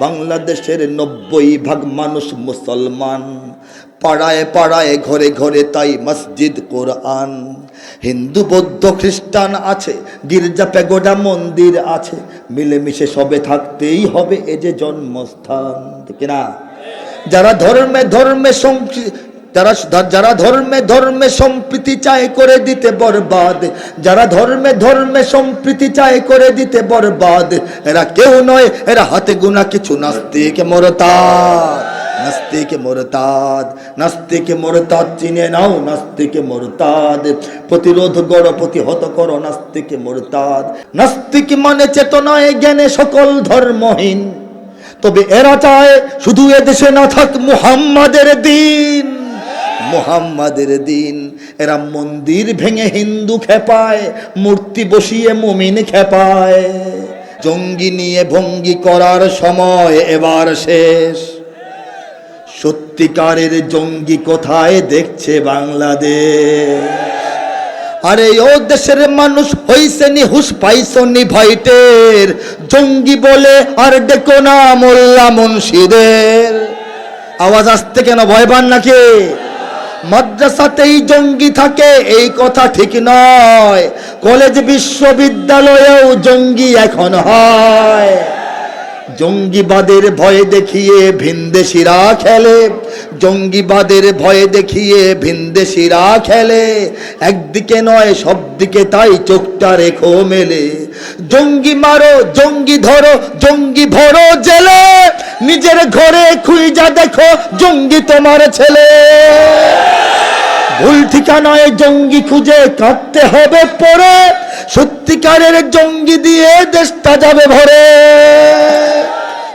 বাংলাদেশের নব্বই ভাগ মানুষ মুসলমান। পাড়ায় পাড়ায়, ঘরে ঘরে তাই মসজিদ, কোরআন। হিন্দু, বৌদ্ধ, খ্রিস্টান আছে, গির্জা পেগোডা মন্দির আছে। মিলেমিশে সবে থাকতেই হবে এ যে জন্মস্থান কিনা? যারা ধর্মে ধর্মে যারা যারা ধর্মে ধর্মে সম্প্রীতি চায় করে দিতে বরবাদ, যারা ধর্মে ধর্মে সম্প্রীতি চায় করে দিতে বরবাদ, এরা কেউ নয়, এরা হাতে গুনা কিছু নাস্তিক মোরতাদ নাস্তিক মোরতাদ নাস্তিক মোরতাদ চিনে নাও নাস্তিক মোরতাদ, প্রতিরোধ গড়, প্রতিহত করো নাস্তিক মোরতাদ, নাস্তিক মানে চেতনায় জ্ঞানে সকল ধর্মহীন, তবে এরা চায় শুধু এদেশে না থাক মুহাম্মাদের দিন। মুহাম্মাদের দিন। এরা মন্দির ভেঙে হিন্দু খেপায়, মূর্তি বসিয়ে মুমিন খেপায়। জঙ্গি নিয়ে ভঙ্গি করার সময় এবার শেষ। সত্যিকারের জঙ্গি কোথায় দেখছে বাংলাদেশ? আরে, ও দেশের মানুষ হইছে নি হুস পাইছো নি ভাইটের। জঙ্গি বলে আর ডেকো না মোল্লা মুন্সিদের। আওয়াজ আসতে কেন, ভয় পান নাকি? মাদ্রাসাতেই জঙ্গি থাকে এই কথা ঠিক নয়। কলেজ বিশ্ববিদ্যালয়েও জঙ্গি এখন হয়। জঙ্গিবাদের ভয়ে দেখিয়ে ভিনদেশিরা খেলে। জঙ্গিবাদের ভয়ে দেখিয়ে ভিনদেশিরা খেলে। একদিকে নয় সব দিকে তাই চোখটা রেখো মেলে। জঙ্গি মারো, জঙ্গি ধরো, জঙ্গি ভরো জেলে। নিজের ঘরে খুঁজা দেখো, জঙ্গি তোমার ছেলে। ভুল ঠিকানায় জঙ্গি খুঁজে কাঁদতে হবে পরে। সত্যিকারের জঙ্গি দিয়ে দেশটা যাবে ভরে।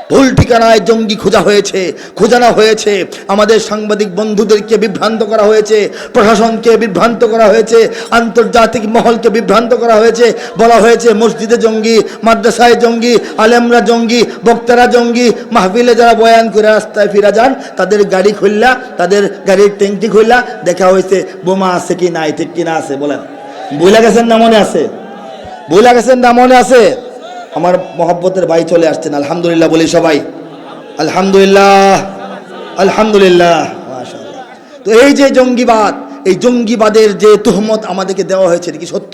ভুল ঠিকানায় জঙ্গি খোঁজা হয়েছে, খোঁজানো হয়েছে। আমাদের সাংবাদিক বন্ধুদেরকে বিভ্রান্ত করা হয়েছে, প্রশাসনকে বিভ্রান্ত করা হয়েছে, আন্তর্জাতিক মহলকে বিভ্রান্ত করা হয়েছে। বলা হয়েছে, মসজিদে জঙ্গি, মাদ্রাসায় জঙ্গি, আলেমরা জঙ্গি, বক্তারা জঙ্গি, মাহফিলে যারা বয়ান করে রাস্তায় ফিরা যান, তাদের গাড়ি খুললা, তাদের গাড়ির ট্যাঙ্কি খুললা, দেখা হয়েছে, বোমা আছে কি নাই, ঠিক কি না আছে, বলেন। বইলা গেছেন না মনে আছে? বইলা গেছেন না মনে আছে? আমার মহব্বতের ভাই চলে আসছেন, আলহামদুলিল্লাহ বলি সবাই। আলহামদুলিল্লাহ আলহামদুলিল্লাহ তো এই যে জঙ্গিবাদ, এই জঙ্গিবাদের যে তুহমত আমাদেরকে দেওয়া হয়েছে কি সত্য?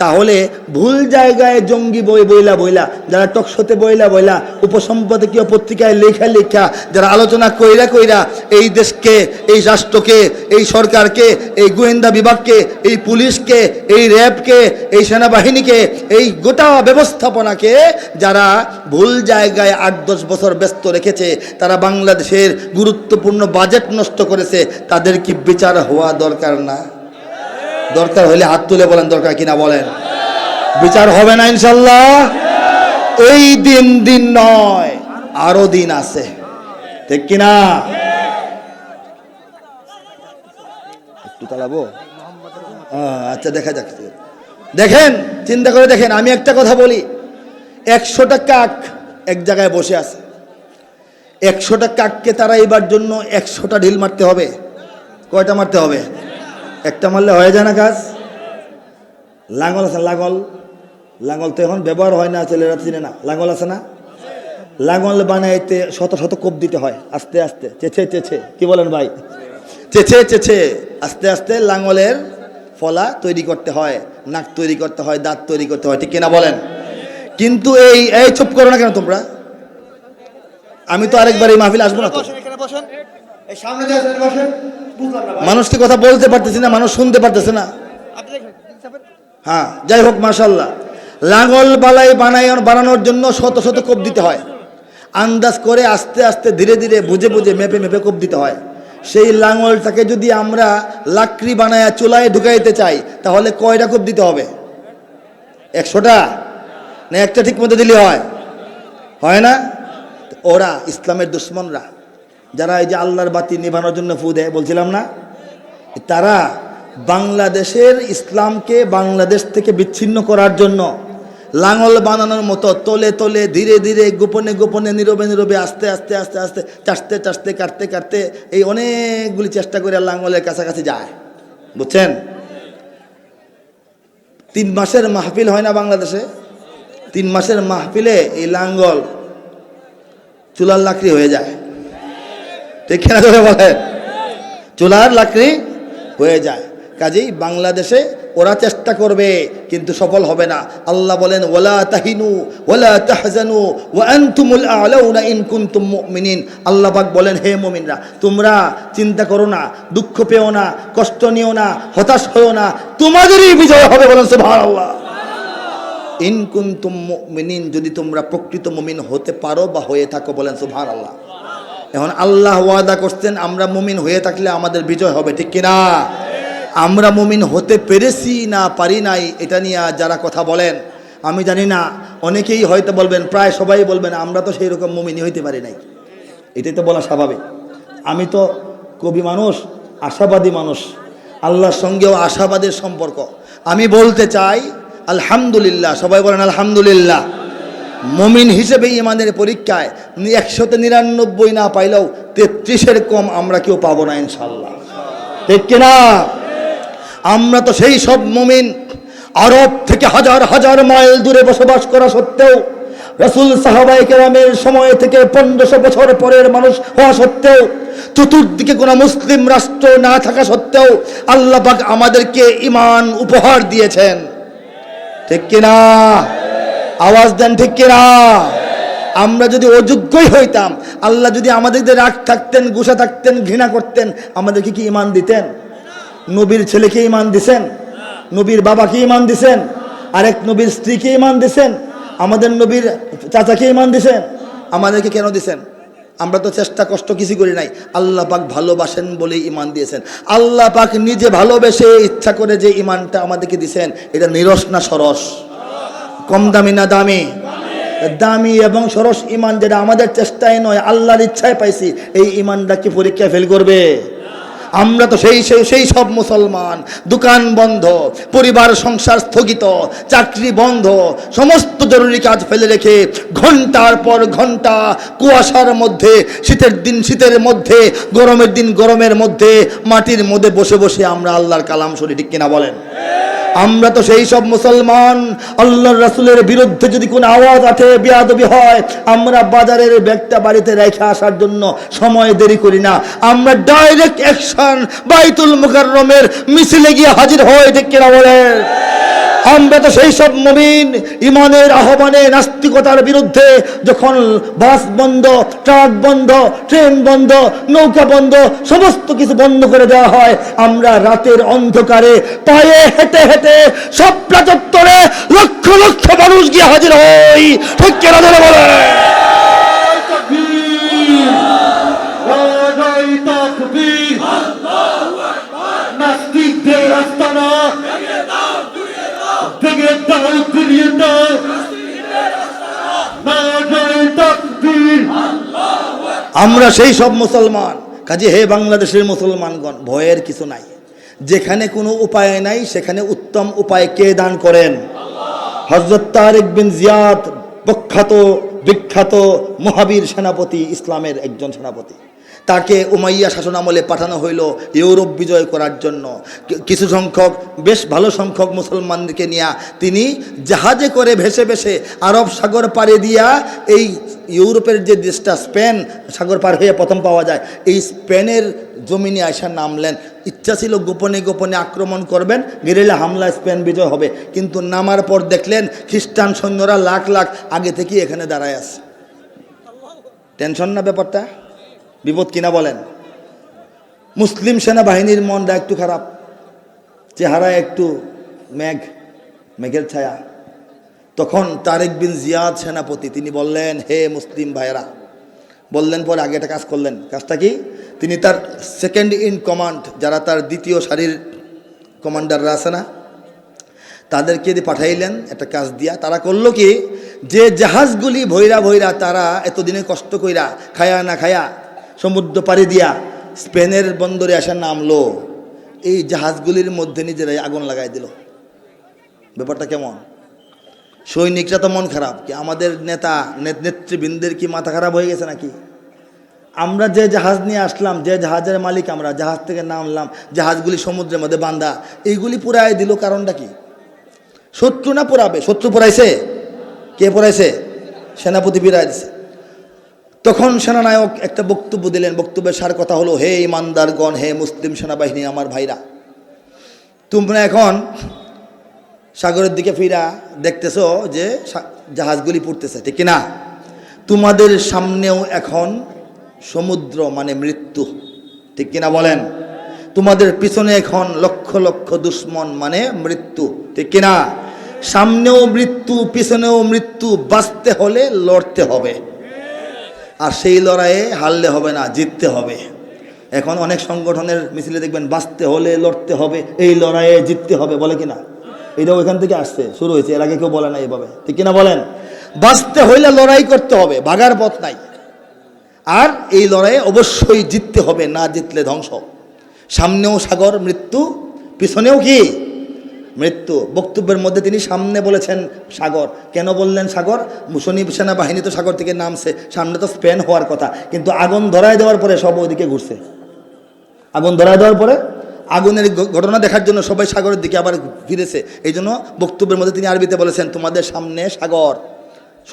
তাহলে ভুল জায়গায় জঙ্গি বই বইলা বইলা, যারা টকশোতে বইলা বইলা উপসম্পাদকীয় পত্রিকায় লেখা লেখা, যারা আলোচনা কইরা কইরা এই দেশকে, এই রাষ্ট্রকে, এই সরকারকে, এই গোয়েন্দা বিভাগকে, এই পুলিশকে, এই র্যাবকে, এই সেনাবাহিনীকে, এই গোটা ব্যবস্থাপনাকে যারা ভুল জায়গায় আট দশ বছর ব্যস্ত রেখেছে, তারা বাংলাদেশের গুরুত্বপূর্ণ বাজেট নষ্ট করেছে, তাদের কি বিচার হওয়া দরকার না? দরকার হলে হাত তুলে বলেন দরকার কিনা বলেন। বিচার হবে না ইনশাল্লাহ। এই দিন দিন নয় আরও দিন আছে। ঠিক কিনা? একটু আহ, আচ্ছা দেখা যাক। দেখেন চিন্তা করে দেখেন আমি একটা কথা বলি। একশোটা কাক এক জায়গায় বসে আছে। একশোটা কাককে তারা এবার জন্য একশোটা ঢিল মারতে হবে। কয়টা মারতে হবে? একটা মারলে হয়ে যায় না কাজ? লাঙ্গল আছে, লাঙ্গল। লাঙ্গল তো এখন ব্যবহার হয় না, ছেলেরা চিনে না। লাঙ্গল আছে না? লাঙ্গল বানাইতে শত শত কোপ দিতে হয়, আস্তে আস্তে। চেছে চেছে কি বলেন ভাই? চেছে চেছে আস্তে আস্তে লাঙ্গলের ফলা তৈরি করতে হয়, নাক তৈরি করতে হয়, দাঁত তৈরি করতে হয়। ঠিক কিনা বলেন? কিন্তু এই এই চুপ করো না কেন তোমরা? আমি তো আরেকবার এই মাহফিল আসব না তো। ভাই। মানুষকে কথা বলতে পারতেছি না মানুষ শুনতে পারতেছে না। হ্যাঁ যাই হোক মাশাল্লাহ লাঙল বালাই বানাই বানানোর জন্য শত শত কোপ দিতে হয়। আন্দাজ করে আস্তে আস্তে ধীরে ধীরে বুঝে বুঝে মেপে মেপে কোপ দিতে হয়। সেই লাঙলটাকে যদি আমরা লাকড়ি বানায় চুলায় ঢুকাইতে চাই তাহলে কয়টা কোপ দিতে হবে? একশোটা? না একটা ঠিক মতো দিলে হয়? হয় না? ওরা ইসলামের দুশ্মনরা। যারা এই যে আল্লাহর বাতি নিভানোর জন্য ফু দেয়, বলছিলাম না? তারা বাংলাদেশের ইসলামকে বাংলাদেশ থেকে বিচ্ছিন্ন করার জন্য লাঙল বানানোর মতো তলে তলে ধীরে ধীরে গোপনে গোপনে নীরবে নীরবে আস্তে আস্তে আস্তে আস্তে চাষতে চাষতে কাটতে কাটতে এই অনেকগুলি চেষ্টা করে লাঙলের কাছাকাছি যায়। বুঝছেন? তিন মাসের মাহফিল হয় না বাংলাদেশে? তিন মাসের মাহফিলে এই লাঙ্গল চুলার লাকড়ি হয়ে যায়। ঠিক কিনা ধরে বলে, চুলার লাকড়ি হয়ে যায়। কাজেই বাংলাদেশে ওরা চেষ্টা করবে, কিন্তু সফল হবে না। আল্লাহ বলেন ওলা তাহিনু ওলা তাহজানু, ওয়া আনতুমুল আলাউনা ইন কুনতুম আল্লাহ পাক বলেন, হে মুমিনরা, তোমরা চিন্তা করো না, দুঃখ পেও না, কষ্ট নিও না, হতাশ হও না, তোমাদেরই বিজয় হবে বলেন সুবহানাল্লাহ। ইন কুনতুম মুমিনিন, যদি তোমরা প্রকৃত মুমিন হতে পারো বা হয়ে থাকো বলেন সুবহানাল্লাহ। এখন আল্লাহ ওয়াদা করছেন, আমরা মুমিন হয়ে থাকলে আমাদের বিজয় হবে, ঠিক কিনা? আমরা মুমিন হতে পেরেছি না পারি নাই, এটা নিয়ে যারা কথা বলেন, আমি জানি না, অনেকেই হয়তো বলবেন, প্রায় সবাই বলবেন, আমরা তো সেই রকম মুমিনই হইতে পারি নাই। এটাই তো বলা স্বাভাবিক। আমি তো কবি মানুষ, আশাবাদী মানুষ, আল্লাহর সঙ্গেও আশাবাদের সম্পর্ক। আমি বলতে চাই, আলহামদুলিল্লাহ, সবাই বলেন আলহামদুলিল্লাহ। মমিন হিসেবে ইমানের পরীক্ষায় একশোতে নিরানব্বই না পাইলেও তেত্রিশের কম আমরা কেউ পাবো না ইনশাল্লাহ ঠিক কিনা? আমরা তো সেই সব মমিন আরব থেকে হাজার হাজার মাইল দূরে বসবাস করা সত্ত্বেও, রসুল সাহাবাই কেরামের সময় থেকে পনেরোশো বছর পরের মানুষ হওয়া সত্ত্বেও, চতুর্দিকে কোনো মুসলিম রাষ্ট্র না থাকা সত্ত্বেও আল্লাহ আমাদেরকে ইমান উপহার দিয়েছেন। ঠিক কিনা? আওয়াজ দেন ঠিক কিনা? আমরা যদি অযোগ্যই হইতাম, আল্লাহ যদি আমাদের রাগ থাকতেন, গুসা থাকতেন, ঘৃণা করতেন, আমাদেরকে কি ইমান দিতেন? নবীর ছেলেকে ইমান দিছেন? নবীর বাবাকে ইমান দিছেন? আরেক নবীর স্ত্রীকে ইমান দিছেন? আমাদের নবীর চাচাকে ইমান দিছেন? আমাদেরকে কেন দিছেন? আমরা তো চেষ্টা, কষ্ট কিছু করি নাই। আল্লাহ পাক ভালোবাসেন বলে ইমান দিয়েছেন। আল্লাহ পাক নিজে ভালোবেসে ইচ্ছা করে যে ইমানটা আমাদেরকে দিছেন, এটা নিরস না সরস? কম দামি না দামি? দামি এবং সরস ইমান যেটা আমাদের চেষ্টায় নয়, আল্লাহর ইচ্ছায় পাইছি, এই ইমানটা কি পরীক্ষায় ফেল করবে? আমরা তো সেই সেই সেই সব মুসলমান, দোকান বন্ধ, পরিবার সংসার স্থগিত, চাকরি বন্ধ, সমস্ত জরুরি কাজ ফেলে রেখে ঘণ্টার পর ঘণ্টা কুয়াশার মধ্যে, শীতের দিন শীতের মধ্যে, গরমের দিন গরমের মধ্যে, মাটির মধ্যে বসে বসে আমরা আল্লাহর কালাম শুনি, ঠিক কিনা বলেন? আমরা তো সেই সব মুসলমান। আল্লাহর রাসূলের বিরুদ্ধে যদি কোনো আওয়াজ আঠে বিয়াদবি হয়, আমরা বাজারের ব্যাগটা বাড়িতে রেখে আসার জন্য সময় দেরি করি না। আমরা ডাইরেক্ট অ্যাকশন বাইতুল মুকাররমের মিছিলে গিয়ে হাজির হয় ঠিক কিনা বলেন? আমরা তো সেই সব মমিন, ইমানের আহ্বানে, নাস্তিকতার বিরুদ্ধে যখন বাস বন্ধ, ট্রাক বন্ধ, ট্রেন বন্ধ, নৌকা বন্ধ, সমস্ত কিছু বন্ধ করে দেওয়া হয়, আমরা রাতের অন্ধকারে পায়ে হেঁটে হেঁটে সব চত্বরে লক্ষ লক্ষ মানুষ গিয়ে হাজির হই। ঠিক কেনা ধরে বলে আমরা সেই সব মুসলমান। কাজে হে বাংলাদেশের মুসলমানগণ, ভয়ের কিছু নাই। যেখানে কোনো উপায় নাই, সেখানে উত্তম উপায় কে দান করেন? হজরত তারেক বিন জিয়াদ, প্রখ্যাত, বিখ্যাত মহাবীর সেনাপতি, ইসলামের একজন সেনাপতি। তাকে উমাইয়া শাসন আমলে পাঠানো হইল ইউরোপ বিজয় করার জন্য। কিছু সংখ্যক, বেশ ভালো সংখ্যক মুসলমানদেরকে নিয়ে তিনি জাহাজে করে ভেসে ভেসে আরব সাগর পাড়ে দিয়া এই ইউরোপের যে দেশটা, স্পেন, সাগর পার হয়ে প্রথম পাওয়া যায়, এই স্পেনের জমিনে আসা নামলেন। ইচ্ছা ছিল গোপনে গোপনে আক্রমণ করবেন, গেরিলা হামলা স্পেন বিজয় হবে। কিন্তু নামার পর দেখলেন খ্রিস্টান সৈন্যরা লাখ লাখ আগে থেকেই এখানে দাঁড়ায় আছে। টেনশন না ব্যাপারটা? বিপদ কিনা বলেন? মুসলিম সেনাবাহিনীর মনটা একটু খারাপ চেহারায় একটু মেঘ, মেঘের ছায়া। তখন তারেক বিন জিয়াদ সেনাপতি, তিনি বললেন, হে মুসলিম ভাইয়েরা, বললেন পরে আগে একটা কাজ করলেন। কাজটা কি? তিনি তার সেকেন্ড ইন কমান্ড যারা তার দ্বিতীয় সারির কমান্ডাররা আছে না, তাদেরকে দিয়ে পাঠাইলেন একটা কাজ দিয়া, তারা করল কি? যে জাহাজগুলি ভৈরা ভৈরা তারা এতদিনে কষ্ট কইরা খায়া না খায়া সমুদ্র পাড়ি দিয়া স্পেনের বন্দরে আসার নামলো এই জাহাজগুলির মধ্যে নিজেরাই আগুন লাগাই দিল। ব্যাপারটা কেমন? সৈনিকরা তো মন খারাপ কি আমাদের নেতা নেতৃবৃন্দের কি মাথা খারাপ হয়ে গেছে নাকি? আমরা যে জাহাজ নিয়ে আসলাম, যে জাহাজের মালিক আমরা, জাহাজ থেকে নামলাম, জাহাজগুলি সমুদ্রের মধ্যে বান্ধা এইগুলি পুরাই দিল কারণটা কি? শত্রু না পুরাবে? শত্রু পুরাইছে? কে পুরাইছে? সেনাপতি দিছে। তখন সেনানায়ক একটা বক্তব্য দিলেন। বক্তব্যের সার কথা হলো, হে ইমানদারগণ, হে মুসলিম সেনাবাহিনী, আমার ভাইরা, তোমরা এখন সাগরের দিকে ফিরা দেখতেছো যে জাহাজগুলি পড়তেছে, ঠিক না তোমাদের সামনেও এখন সমুদ্র মানে মৃত্যু, ঠিক কিনা বলেন? তোমাদের পিছনে এখন লক্ষ লক্ষ দুশ্মন মানে মৃত্যু, ঠিক কিনা? সামনেও মৃত্যু, পিছনেও মৃত্যু, বাঁচতে হলে লড়তে হবে। আর সেই লড়াইয়ে হারলে হবে না, জিততে হবে। এখন অনেক সংগঠনের মিছিলে দেখবেন বাঁচতে হলে লড়তে হবে, এই লড়াইয়ে জিততে হবে, বলে কিনা? এটাও ওইখান থেকে আসছে, শুরু হয়েছে, এর আগে কেউ বলে না এভাবে। ঠিক কিনা বলেন? বাঁচতে হইলে লড়াই করতে হবে বাগার পথ নাই। আর এই লড়াইয়ে অবশ্যই জিততে হবে, না জিতলে ধ্বংস। সামনেও সাগর, মৃত্যু, পিছনেও কি? মৃত্যু। বক্তব্যের মধ্যে তিনি সামনে বলেছেন সাগর। কেন বললেন সাগর? মুসনি সেনাবাহিনী তো সাগর থেকে নামছে, সামনে তো স্পেন হওয়ার কথা। কিন্তু আগুন ধরায় দেওয়ার পরে সব ওইদিকে ঘুরছে। আগুন ধরায় দেওয়ার পরে আগুনের ঘটনা দেখার জন্য সবাই সাগরের দিকে আবার ফিরেছে। এই জন্য বক্তব্যের মধ্যে তিনি আরবিতে বলেছেন, তোমাদের সামনে সাগর।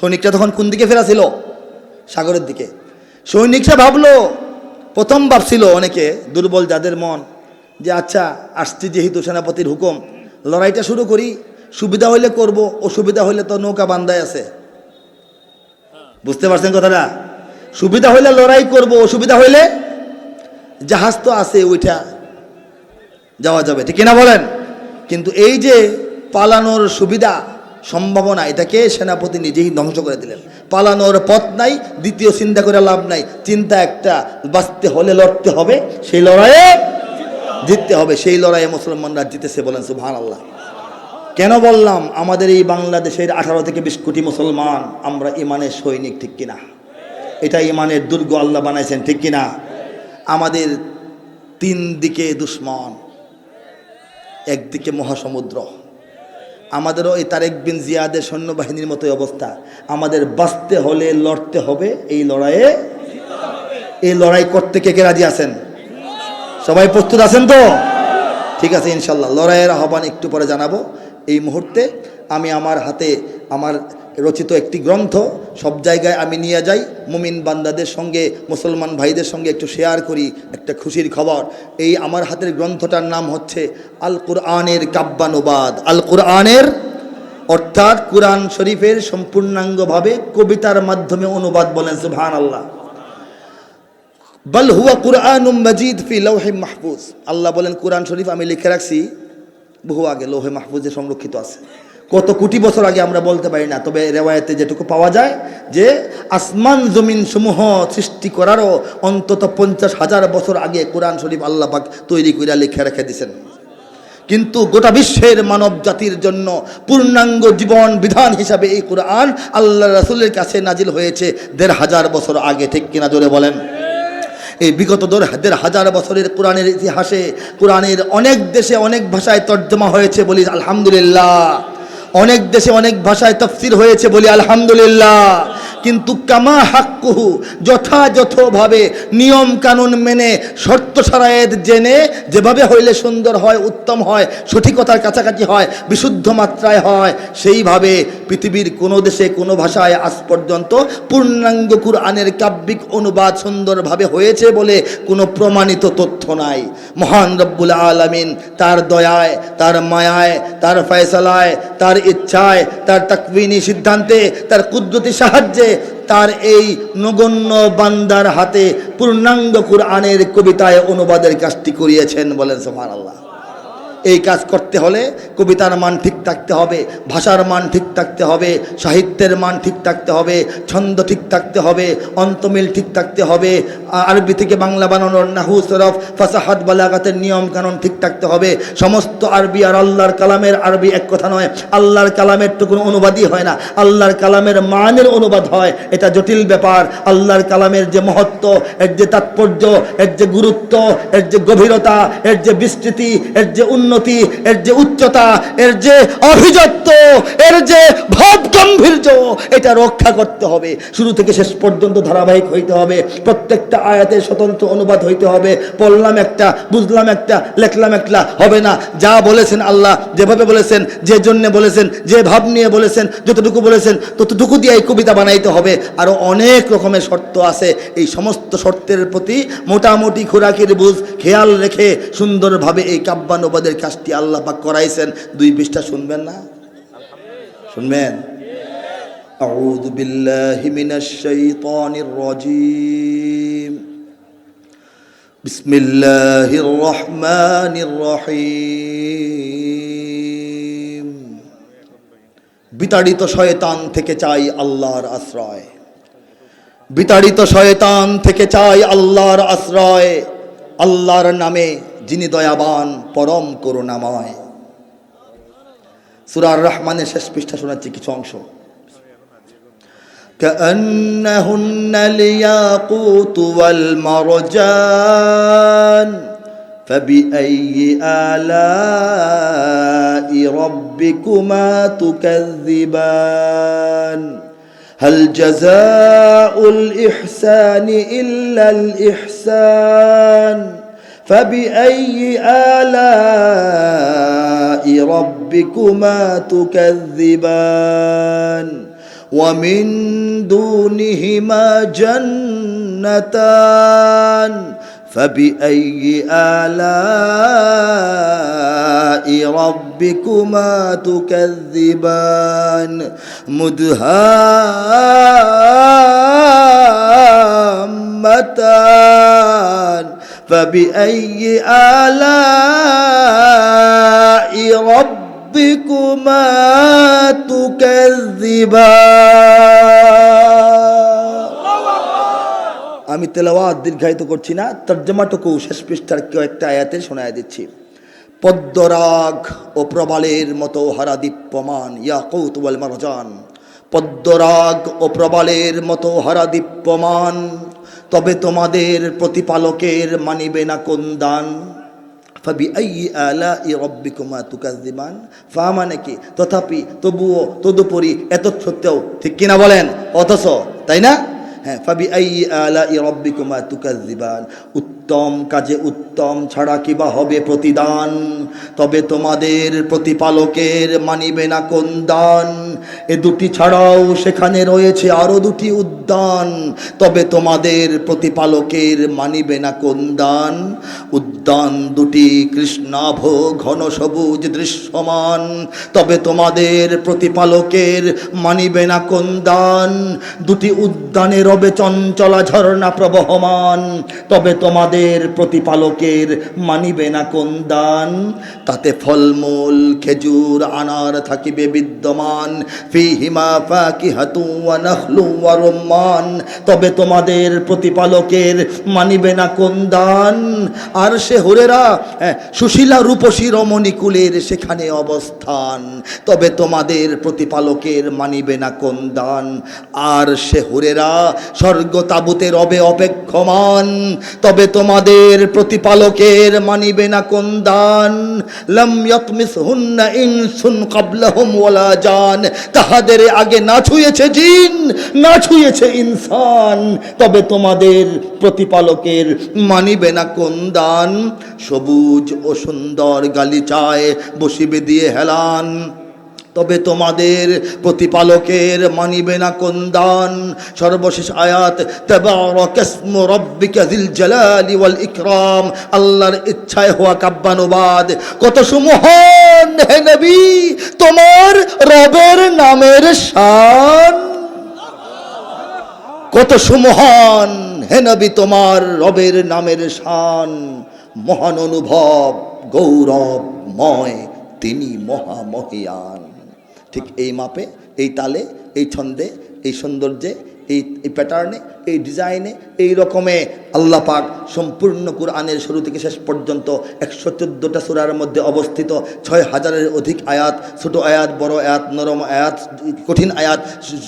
সৈনিকরা তখন কোন দিকে ফেরা ছিল সাগরের দিকে। সৈনিকরা ভাবলো, প্রথম ভাবছিল অনেকে, দুর্বল যাদের মন, যে আচ্ছা আসছি যেহেতু সেনাপতির হুকুম। লড়াইটা শুরু করি, সুবিধা হইলে করব, অসুবিধা হইলে তো নৌকা বান্ধায় আছে। বুঝতে পারছেন কথাটা? সুবিধা হইলে লড়াই করব, অসুবিধা হইলে জাহাজ তো আছে ওইটা যাওয়া যাবে, ঠিক না বলেন? কিন্তু এই যে পালানোর সুবিধা সম্ভাবনা, এটাকে সেনাপতি নিজেই ধ্বংস করে দিলেন। পালানোর পথ নাই, দ্বিতীয় চিন্তা করে লাভ নাই। চিন্তা একটা, বাঁচতে হলে লড়তে হবে, সেই লড়াইয়ে জিততে হবে, সেই লড়াইয়ে মুসলমানরা জিতেছে বলেন সুবহান আল্লাহ কেন বললাম? আমাদের এই বাংলাদেশের আঠারো থেকে বিশ কোটি মুসলমান আমরা ইমানের সৈনিক, ঠিক কিনা? এটা ইমানের দুর্গ আল্লাহ বানাইছেন, ঠিক কিনা? আমাদের তিন দিকে দুশ্মন, একদিকে মহাসমুদ্র। আমাদেরও এই তারেক বিন জিয়াদের সৈন্যবাহিনীর মতোই অবস্থা। আমাদের বাঁচতে হলে লড়তে হবে, এই লড়াইয়ে, এই লড়াই করতে কে কে রাজি আছেন? সবাই প্রস্তুত আছেন তো? ঠিক আছে, ইনশাল্লাহ। লড়াইয়ের আহ্বান একটু পরে জানাব। এই মুহূর্তে আমি আমার হাতে আমার রচিত একটি গ্রন্থ, সব জায়গায় আমি নিয়ে যাই। মুমিন বান্দাদের সঙ্গে, মুসলমান ভাইদের সঙ্গে একটু শেয়ার করি, একটা খুশির খবর। এই আমার হাতের গ্রন্থটার নাম হচ্ছে আল কুরআনের কাব্যানুবাদ। আল কুরআনের অর্থাৎ কুরআন শরীফের সম্পূর্ণাঙ্গভাবে কবিতার মাধ্যমে অনুবাদ বলেন সুবহান আল্লাহ বল হুয়া কুরআন মজিদ ফি লৌহে মাহফুজ। আল্লাহ বলেন, কুরআন শরীফ আমি লিখে রাখছি, বহু আগে লৌহে মাহফুজে সংরক্ষিত আছে। কত কোটি বছর আগে আমরা বলতে পারি না, তবে রেওয়ায়তে যেটুকু পাওয়া যায় যে আসমান জমিন সমূহ সৃষ্টি করারও অন্তত পঞ্চাশ হাজার বছর আগে কোরআন শরীফ আল্লাহ পাক তৈরি করে লিখে রেখে দিয়েছেন কিন্তু গোটা বিশ্বের মানব জাতির জন্য পূর্ণাঙ্গ জীবন বিধান হিসাবে এই কোরআন আল্লাহ রাসুলের কাছে নাজিল হয়েছে দেড় হাজার বছর আগে, ঠিক কিনা জোরে বলেন? এই বিগত দেড় হাজার বছরের কোরআনের ইতিহাসে, কোরআনের অনেক দেশে অনেক ভাষায় তর্জমা হয়েছে বলি আলহামদুলিল্লাহ। অনেক দেশে অনেক ভাষায় তফসির হয়েছে বলি আলহামদুলিল্লাহ। কিন্তু কামা হাক্কুহু, যথাযথভাবে নিয়ম কানুন মেনে, শর্ত সারায়েত জেনে যেভাবে হইলে সুন্দর হয়, উত্তম হয়, সঠিকতার কাছাকাছি হয়, বিশুদ্ধ মাত্রায় হয়, সেইভাবে পৃথিবীর কোনো দেশে কোনো ভাষায় আজ পর্যন্ত পূর্ণাঙ্গ কুরআনের কাব্যিক অনুবাদ সুন্দরভাবে হয়েছে বলে কোনো প্রমাণিত তথ্য নাই। মহান রব্বুল আলামিন তার দয়ায়, তার মায়ায়, তার ফয়সালায়, তার ইচ্ছায়, তার তাকবিনী সিদ্ধান্তে, তার কুদরতি সাহায্যে তার এই নগণ্য বান্দার হাতে পূর্ণাঙ্গ কুরআনের কবিতায় অনুবাদের কাজটি করিয়েছেন বলেন সোমান আল্লাহ এই কাজ করতে হলে কবিতার মান ঠিক থাকতে হবে, ভাষার মান ঠিক থাকতে হবে, সাহিত্যের মান ঠিক থাকতে হবে, ছন্দ ঠিক থাকতে হবে, অন্তমিল ঠিক থাকতে হবে আরবি থেকে বাংলা বানানোর নাহু সরফ, ফাসাহাত বালাগাতের নিয়ম কানুন ঠিক থাকতে হবে। সমস্ত আরবি আর আল্লাহর কালামের আরবি এক কথা নয়, আল্লাহর কালামের তো কোনো অনুবাদই হয় না, আল্লাহর কালামের মানের অনুবাদ হয়, এটা জটিল ব্যাপার, আল্লাহর কালামের যে মহত্ব, এর যে তাৎপর্য, এর যে গুরুত্ব, এর যে গভীরতা, এর যে বিস্তৃতি, এর যে উন্নতি এর যে উচ্চতা, এর যে আভিজাত্য এর যে ভাব গাম্ভীর্য এটা রক্ষা করতে হবে। শুরু থেকে শেষ পর্যন্ত ধারাবাহিক হইতে হবে। প্রত্যেকটা আয়াতের স্বতন্ত্র অনুবাদ হইতে হবে। পড়লাম একটা, বুঝলাম একটা, লেখলাম একটা, হবে না। যা বলেছেন আল্লাহ, যেভাবে বলেছেন, যে জন্য বলেছেন, যে ভাব নিয়ে বলেছেন, যতটুকু বলেছেন, ততটুকু দিয়ে এই কবিতা বানাইতে হবে। আরও অনেক রকমের শর্ত আছে। এই সমস্ত শর্তের প্রতি মোটামুটি খোরাকির বুঝ খেয়াল রেখে সুন্দরভাবে এই কাব্যানুবাদের কাজটি আল্লাহ পাক করাইছেন দুই পৃষ্ঠা শুনবেন না শুনবেন أعوذ بالله من الشيطان الرجيم بسم الله الرحمن الرحيم বিতাড়িত শয়তান থেকে চাই আল্লাহর আশ্রয় বিতাড়িত শয়তান থেকে চাই আল্লাহর আশ্রয় আল্লাহর নামে যিনি দয়াবান পরম করুণাময় সুরার রহমানের শেষ পৃষ্ঠা শোনাচ্ছি কিছু অংশ كأنهن الياقوت والمرجان فبأي آلاء ربكما تكذبان هل جزاء الإحسان إلا الإحسان؟ فبأي آلاء ربكما تكذبان؟ ومن دونهما جنتان. فبأي آلاء ربكما تكذبان مدهامتان فبأي آلاء ربكما تكذبان আমি তেলাওয়াত দীর্ঘায়িত করছি না তর্জমাটুকু শেষ পৃষ্ঠার কেউ একটা আয়াতে শোনায় দিচ্ছি পদ্মরাগ ও প্রবালের মতো হারা দীপ্যমান ইয়া কৌতুবল মারজান। পদ্মরাগ ও প্রবালের মতো হারা দীপ্যমান, তবে তোমাদের প্রতিপালকের মানিবে না কোন দান? ফাবি আই আলা ই রব্বিকুমা তুকাজিমান মানে তথাপি তবুও তদুপরি এত সত্ত্বেও ঠিক কিনা বলেন? অথচ, তাই না? হ্যাঁ ফাবি আই আলা ই রব্বিকুমা তুকাজিবান উত্তম, কাজে উত্তম ছাড়া কিবা হবে প্রতিদান? তবে তোমাদের প্রতিপালকের মানিবে না কোন দান? এ দুটি ছাড়াও সেখানে রয়েছে আরও দুটি উদ্যান। তবে তোমাদের প্রতিপালকের মানিবে না কোন দান? উদ্যান দুটি কৃষ্ণাভ ঘন সবুজ দৃশ্যমান। তবে তোমাদের প্রতিপালকের মানিবে না কোন দান? দুটি উদ্যানে রবে চঞ্চলা ঝর্ণা প্রবহমান। তবে তোমাদের প্রতিপালকের মানিবে না কোন দান? তাতে ফলমূল খেজুর আনার থাকিবে বিদ্যমান। ফাকিহাতু ওয়া নাখলু ওয়া তবে তোমাদের প্রতিপালকের মানিবে না কোন দান? আর সে হরেরা হ্যাঁ, সুশীলা রূপসী রমণী কুলের সেখানে অবস্থান। তবে তোমাদের প্রতিপালকের মানিবে না কোন দান? আর সে হরেরা স্বর্গ তাবুতে রবে অপেক্ষমান। তবে তোমাদের প্রতিপালকের মানিবে না কোন দান। জান। তাহাদের আগে না ছুঁয়েছে জিন, না ছুঁয়েছে ইনসান। তবে তোমাদের প্রতিপালকের মানিবে না কোন দান। সবুজ ও সুন্দর গালিচায় বসিবে দিয়ে হেলান। তবে তোমাদের প্রতিপালকের মানিবে না কোন দান। সর্বশেষ আয়াত আল্লাহর ইচ্ছায় হওয়া কাব্যানুবাদ। কত সুমহান, হে নবী, তোমার রবের নামের শান। কত সুমহান, হে নবী, তোমার রবের নামের শান। মহান অনুভব, গৌরবময়, তিনি মহামহিয়ান। ঠিক এই মাপে, এই তালে, এই ছন্দে, এই সৌন্দর্যে, এই এই প্যাটার্নে এই ডিজাইনে এই রকমে আল্লাহ পাক সম্পূর্ণ কুরআনের শুরু থেকে শেষ পর্যন্ত একশো চোদ্দোটা সুরার মধ্যে অবস্থিত ছয় হাজারের অধিক আয়াত, ছোট আয়াত, বড় আয়াত, নরম আয়াত, কঠিন আয়াত,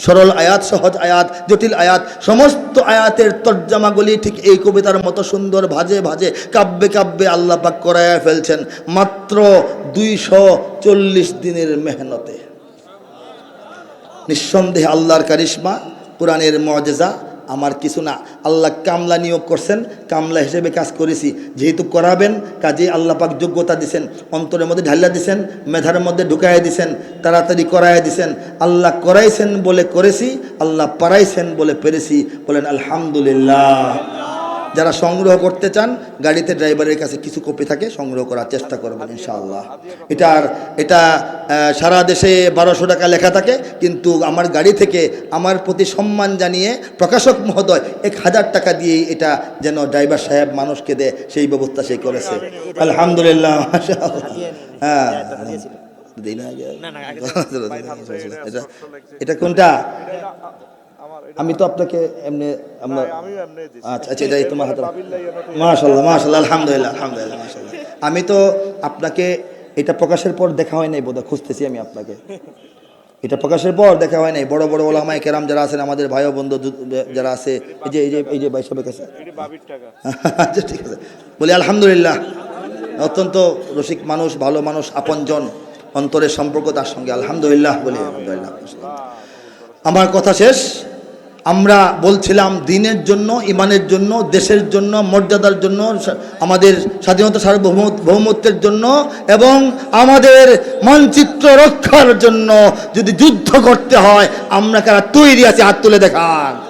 সরল আয়াত, সহজ আয়াত, জটিল আয়াত, সমস্ত আয়াতের তর্জামাগুলি ঠিক এই কবিতার মতো সুন্দর ভাজে ভাজে কাব্যে কাব্যে আল্লাহ পাক ফেলছেন মাত্র দুইশো চল্লিশ দিনের মেহনতে। নিঃসন্দেহে আল্লাহর কারিশ্মা, কোরআনের মজেজা আমার কিছু না। আল্লাহ কামলা নিয়োগ করছেন, কামলা হিসেবে কাজ করেছি। যেহেতু করাবেন, কাজে আল্লাহ পাক যোগ্যতা দিছেন, অন্তরের মধ্যে ঢালিয়া দিছেন, মেধার মধ্যে ঢুকাইয়া দিছেন, তাড়াতাড়ি করাইয়া দিছেন। আল্লাহ করাইছেন বলে করেছি, আল্লাহ পারাইছেন বলে পেরেছি। বলেন আলহামদুলিল্লাহ। যারা সংগ্রহ করতে চান গাড়িতে ড্রাইভারের কাছে কিছু কপি থাকে সংগ্রহ করার চেষ্টা করবেন ইনশাআল্লাহ। এটার এটা সারা দেশে বারোশো টাকা লেখা থাকে কিন্তু আমার গাড়ি থেকে আমার প্রতি সম্মান জানিয়ে প্রকাশক মহোদয় এক হাজার টাকা দিয়ে এটা যেন ড্রাইভার সাহেব মানুষকে দেয় সেই ব্যবস্থা সে করেছে। আলহামদুলিল্লাহ হ্যাঁ এটা কোনটা? আমি তো আপনাকে এমনি আমরা আচ্ছা আচ্ছা এটাই তোমার হাতে মাশাল্লাহ মাশাল্লাহ আলহামদুলিল্লাহ আলহামদুলিল্লাহ মাশাল্লাহ আমি তো আপনাকে এটা প্রকাশের পর দেখা হয় নাই বোধহয় খুঁজতেছি আমি আপনাকে। এটা প্রকাশের পর দেখা হয় নাই। বড় বড় ওলামাই কেরাম যারা আছেন আমাদের ভাই ও বন্ধু যারা আছে এই যে এই যে এই যে ভাই সবের কাছে। আচ্ছা ঠিক আছে। বলি আলহামদুলিল্লাহ অত্যন্ত রসিক মানুষ ভালো মানুষ আপনজন অন্তরের সম্পর্ক তার সঙ্গে আলহামদুলিল্লাহ বলি আলহামদুলিল্লাহ আমার কথা শেষ। আমরা বলছিলাম দিনের জন্য, ইমানের জন্য, দেশের জন্য, মর্যাদার জন্য, আমাদের স্বাধীনতা সার্বভৌমত্বের জন্য এবং আমাদের মানচিত্র রক্ষার জন্য যদি যুদ্ধ করতে হয়, আমরা কারা তৈরি আছে হাত তুলে দেখান।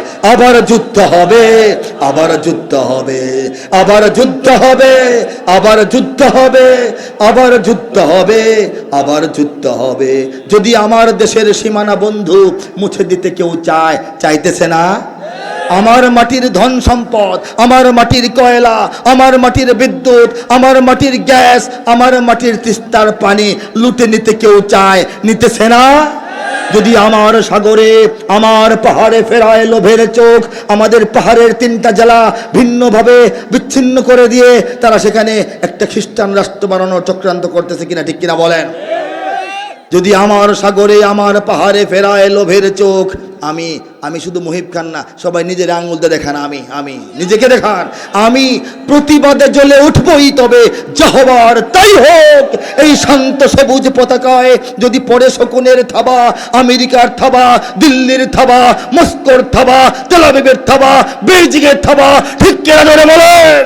আবার যুদ্ধ হবে, আবার যুদ্ধ হবে, আবার যুদ্ধ হবে, আবার যুদ্ধ হবে, আবার যুদ্ধ হবে, আবার যুদ্ধ হবে। যদি আমার দেশের সীমানা বন্ধু মুছে দিতে কেউ চায়, চাইতেছে না? আমার মাটির ধন সম্পদ, আমার মাটির কয়লা, আমার মাটির বিদ্যুৎ, আমার মাটির গ্যাস, আমার মাটির তিস্তার পানি লুটে নিতে কেউ চায়, নিতেছে না? যদি আমার সাগরে, আমার পাহাড়ে ফেরায় লোভের চোখ, আমাদের পাহাড়ের তিনটা জেলা ভিন্নভাবে বিচ্ছিন্ন করে দিয়ে তারা সেখানে একটা খ্রিস্টান রাষ্ট্র বানানোর চক্রান্ত করতেছে কিনা ঠিক কিনা বলেন। যদি আমার সাগরে, আমার পাহাড়ে ফেরায় লোভের চোখ, আমি আমি শুধু মুহিব খান না, সবাই নিজের আঙুলতে দেখান, আমি আমি, নিজেকে দেখান, আমি প্রতিবাদে জ্বলে উঠবই তবে যাহবার তাই হোক। এই শান্ত সবুজ পতাকায় যদি পরে শকুনের থাবা, আমেরিকার থাবা, দিল্লির থাবা, মস্কোর থাবা তেলাবিবের থাবা বেজিংয়ের থাবা, ঠিক কেনা ধরে বলেন?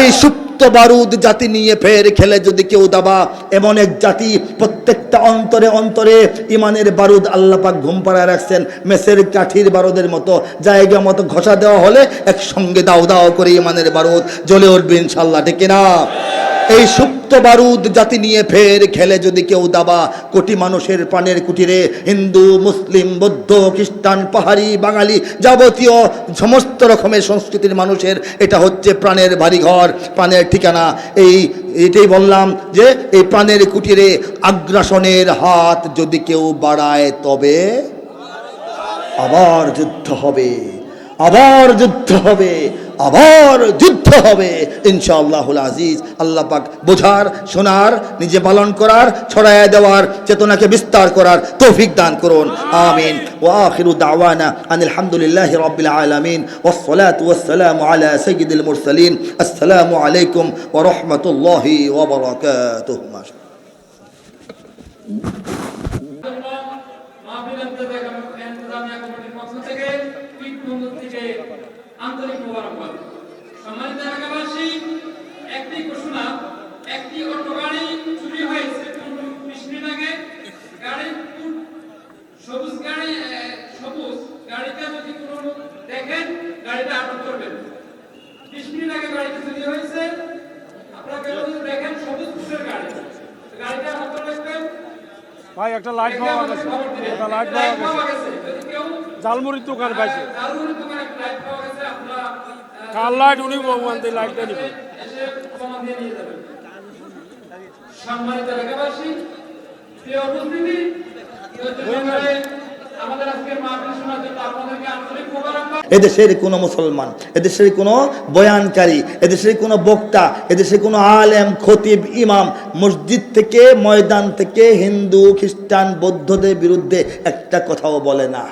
এই সুপ্ত বারুদ জাতি নিয়ে ফের খেলে যদি কেউ দাবা, এমন এক জাতি প্রত্যেকটা অন্তরে অন্তরে ইমানের বারুদ আল্লাপাক ঘুম পাড়ায় রাখছেন। মেসের কাঠির বারুদের মতো জায়গা মতো ঘষা দেওয়া হলে একসঙ্গে দাও দাও করে ইমানের বারুদ জ্বলে উঠবে ইনশাল্লাহ, ঠিক না এই সুপ্ত বারুদ জাতি নিয়ে ফের খেলে যদি কেউ দাবা, কোটি মানুষের প্রাণের কুটিরে, হিন্দু, মুসলিম, বৌদ্ধ, খ্রিস্টান, পাহাড়ি, বাঙালি যাবতীয় সমস্ত রকমের সংস্কৃতির মানুষের, এটা হচ্ছে প্রাণের বাড়িঘর, প্রাণের ঠিকানা। এই, এটাই বললাম যে এই প্রাণের কুটিরে আগ্রাসনের হাত যদি কেউ বাড়ায় তবে আবার যুদ্ধ হবে। আবার যুদ্ধ হবে, আবার যুদ্ধ হবে। ইনশাআল্লাহুল আজিজ, আল্লাহ পাক বোঝার, শোনার, নিজে পালন করার ছড়ায় দেওয়ার, চেতনাকে বিস্তার করার তৌফিক দান করুন। আমিন। ওয়া আখিরু দাওয়ানা আনিল হামদুলিল্লাহি রাব্বিল আলামিন ওয়াসসালাতু ওয়াসসালামু আলা সাইয়্যিদিল মুরসালিন। আসসালামু আলাইকুম ওয়া রাহমাতুল্লাহি ওয়া বারাকাতুহু। মাহফিল গাড়ি চুরি হয়েছে সবুজ গাড়ি সবুজ গাড়িটা যদি কোনো দেখেন গাড়িটা আটক করবেন। আগে গাড়িটা চুরি হয়েছে যদি দেখেন সবুজ গাড়ি গাড়িটা আটক রাখবেন। ভাই একটা লাইট পাওয়া গেছে। হ্যাঁ, একটা লাইট পাওয়া গেছে। জালমুড়ির দোকান পাইছে। জালমুড়ির একটা লাইট পাওয়া গেছে আপনারা কার লাইট উনি ভগবান লাইটটা নিবেন এসে দিয়ে নিয়ে যাবেন। সম্মানিত এলাকাবাসী, প্রিয় উপস্থিতি এদেশের কোনো মুসলমান, এদেশের কোনো বয়ানকারী, এদেশের কোনো বক্তা, এদেশের কোনো আলেম, খতিব, ইমাম, মসজিদ থেকে, ময়দান থেকে হিন্দু, খ্রিস্টান, বৌদ্ধদের বিরুদ্ধে একটা কথাও বলে না।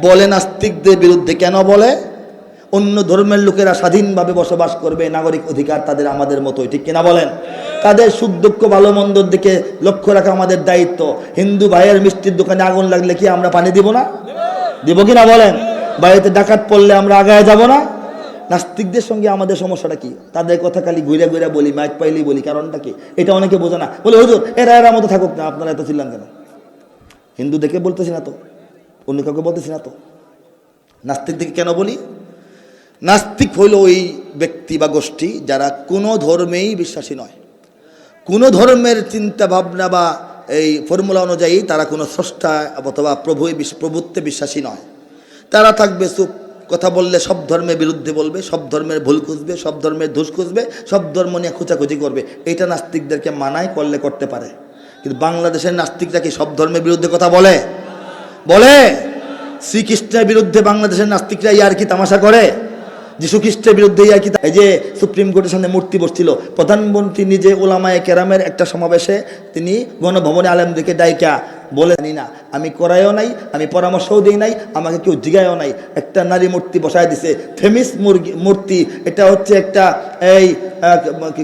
বলে নাস্তিকদের বিরুদ্ধে কেন বলে? অন্য ধর্মের লোকেরা স্বাধীনভাবে বসবাস করবে, নাগরিক অধিকার তাদের আমাদের মতোই, ঠিক কিনা বলেন? তাদের সুখ, দুঃখ, ভালো, মন্দর দিকে লক্ষ্য রাখা আমাদের দায়িত্ব। হিন্দু ভাইয়ের মিষ্টির দোকানে আগুন লাগলে কি আমরা পানি দিব না? দিব কি না বলেন? বাড়িতে ডাকাত পড়লে আমরা আগায় যাব না? নাস্তিকদের সঙ্গে আমাদের সমস্যাটা কি? তাদের কথা খালি ঘুরে ঘুরে বলি, মাইক পাইলেই বলি, কারণটা কি? এটা অনেকে বোঝে না। বলে, হুজুর, এরা এরা মতো থাকুক না, আপনারা এত ছিলেন কেন? হিন্দু দেখে বলতেছি না তো, অন্য কাউকে বলতেছি না তো। নাস্তিক দিকে কেন বলি? নাস্তিক হইল ওই ব্যক্তি বা গোষ্ঠী যারা কোনো ধর্মেই বিশ্বাসী নয়। কোনো ধর্মের চিন্তা ভাবনা বা এই ফর্মুলা অনুযায়ী তারা কোনো স্রষ্টা অথবা প্রভু প্রভুত্বে বিশ্বাসী নয়। তারা থাকবে চুপ, কথা বললে সব ধর্মের বিরুদ্ধে বলবে, সব ধর্মের ভুল খুঁজবে, সব ধর্মের দোষ খুঁজবে, সব ধর্ম নিয়ে খোঁচাখুচি করবে। এটা নাস্তিকদেরকে মানায়, করলে করতে পারে। কিন্তু বাংলাদেশের নাস্তিকরা কি সব ধর্মের বিরুদ্ধে কথা বলে? বলে? শ্রীকৃষ্ণের বিরুদ্ধে বাংলাদেশের নাস্তিকরা ইয়ার কি তামাশা করে? যীশু খ্রিস্টের বিরুদ্ধে ইয়ার কি এই যে সুপ্রিম কোর্টের সামনে মূর্তি বসছিল, প্রধানমন্ত্রী নিজে ওলামায়ে কেরামের একটা সমাবেশে তিনি গণভবনে আলেমদেরকে ডাইকা বলে, জানি না, আমি করাইও নাই, আমি পরামর্শও দিই নাই, আমাকে কেউ জিগায়ও নাই। একটা নারী মূর্তি বসায় দিছে থেমিস মুরগি মূর্তি, এটা হচ্ছে একটা এই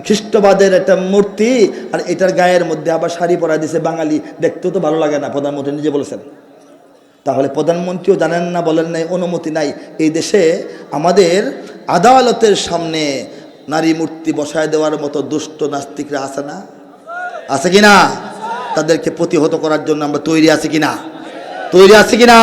খ্রিস্টবাদের একটা মূর্তি, আর এটার গায়ের মধ্যে আবার শাড়ি পরা দিছে বাঙালি। দেখতেও তো ভালো লাগে না, প্রধানমন্ত্রী নিজে বলেছেন। তাহলে প্রধানমন্ত্রীও জানেন না, বলেন নাই, অনুমতি নাই। এই দেশে আমাদের আদালতের সামনে নারী মূর্তি বসায় দেওয়ার মতো দুষ্ট নাস্তিকরা আছে না? আছে কি না? তাদেরকে প্রতিহত করার জন্য আমরা তৈরি আছি কি না? তৈরি আছি কিনা